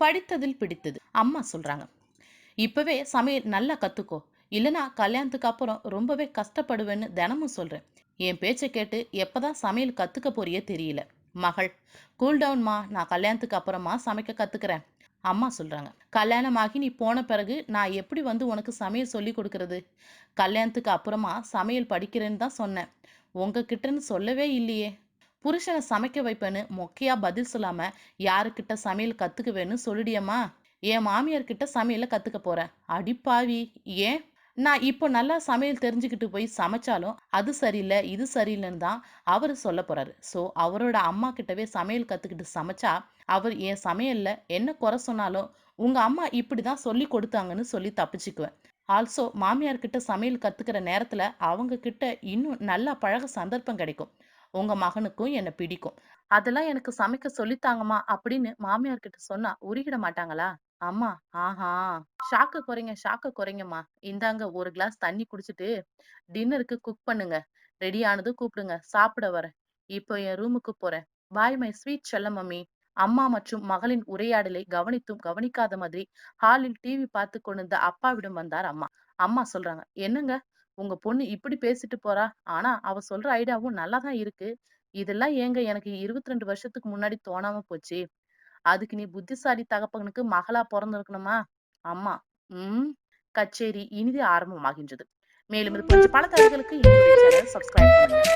படித்ததில் பிடித்தது. அம்மா சொல்கிறாங்க இப்போவே சமையல் நல்லா கற்றுக்கோ இல்லைனா கல்யாணத்துக்கு அப்புறம் ரொம்பவே கஷ்டப்படுவேன்னு தினமும் சொல்கிறேன் என் பேச்சை கேட்டு எப்போ தான் சமையல் கற்றுக்க போறியே தெரியல. மகள் கூல் டவுன்மா நான் கல்யாணத்துக்கு அப்புறமா சமைக்க கற்றுக்கிறேன் அம்மா சொல்கிறாங்க கல்யாணமாகி நீ போன பிறகு நான் எப்படி வந்து உனக்கு சமையல் சொல்லி கொடுக்கறது? கல்யாணத்துக்கு அப்புறமா சமையல் படிக்கிறேன்னு தான் சொன்னேன். உங்ககிட்டன்னு சொல்லவே இல்லையே. புருஷனை சமைக்க வைப்பேன்னு மொக்கையா பதில் சொல்லாம யாருக்கிட்ட சமையல் கத்துக்குவேன்னு சொல்லிடியம்மா. என் மாமியார் கிட்ட சமையல கத்துக்க போறேன். அடிப்பாவி. ஏன்? நான் இப்போ நல்லா சமையல் தெரிஞ்சுக்கிட்டு போய் சமைச்சாலும் அது சரியில்லை இது சரியில்லைன்னு தான் அவர் சொல்ல போறாரு. ஸோ அவரோட அம்மா கிட்டவே சமையல் கத்துக்கிட்டு சமைச்சா அவர் என் சமையல்ல என்ன குறை சொன்னாலும் உங்க அம்மா இப்படி தான் சொல்லி கொடுத்தாங்கன்னு சொல்லி தப்பிச்சுக்குவேன். ஆல்சோ மாமியார்கிட்ட சமையல் கத்துக்கிற நேரத்துல அவங்க கிட்ட இன்னும் நல்லா பழக சந்தர்ப்பம் கிடைக்கும். உங்க மகனுக்கும் என்னை பிடிக்கும். அதெல்லாம் எனக்கு சமைக்க சொல்லித்தாங்கம்மா அப்படின்னு மாமியார் கிட்ட சொன்னா உருகிட மாட்டாங்களா? அம்மா ஆஹா. ஷாக்க குறைங்க ஷாக்க குறைங்கம்மா. இந்தாங்க ஒரு கிளாஸ் தண்ணி குடிச்சிட்டு டின்னருக்கு குக் பண்ணுங்க. ரெடி ஆனதும் கூப்பிடுங்க. சாப்பிட வரேன். இப்போ என் ரூமுக்கு போறேன். பாய் மை ஸ்வீட் செல்ல மம்மி அம்மா மற்றும் மகளின் உரையாடலை கவனித்தும் கவனிக்காத மாதிரி ஹாலில் டிவி பார்த்து கொண்டிருந்த அப்பாவிடம் வந்தார் அம்மா. அம்மா சொல்றாங்க என்னங்க? உங்க பொண்ணு இப்படி பேசிட்டு போறா. ஆனா அவ சொல்ற ஐடியாவும் நல்லா தான் இருக்கு. இதெல்லாம் ஏங்க எனக்கு இருபத்தி ரெண்டு வருஷத்துக்கு முன்னாடி தோணாம போச்சு. அதுக்கு நீ புத்திசாலி தகப்பனுக்கு மகளா பிறந்திருக்கணுமா? அம்மா உம் கச்சேரி இனிதே ஆரம்பமாகின்றது. மேலும் இது போன்ற பல தகவல்களுக்கு சப்ஸ்கிரைப் பண்ணுங்க.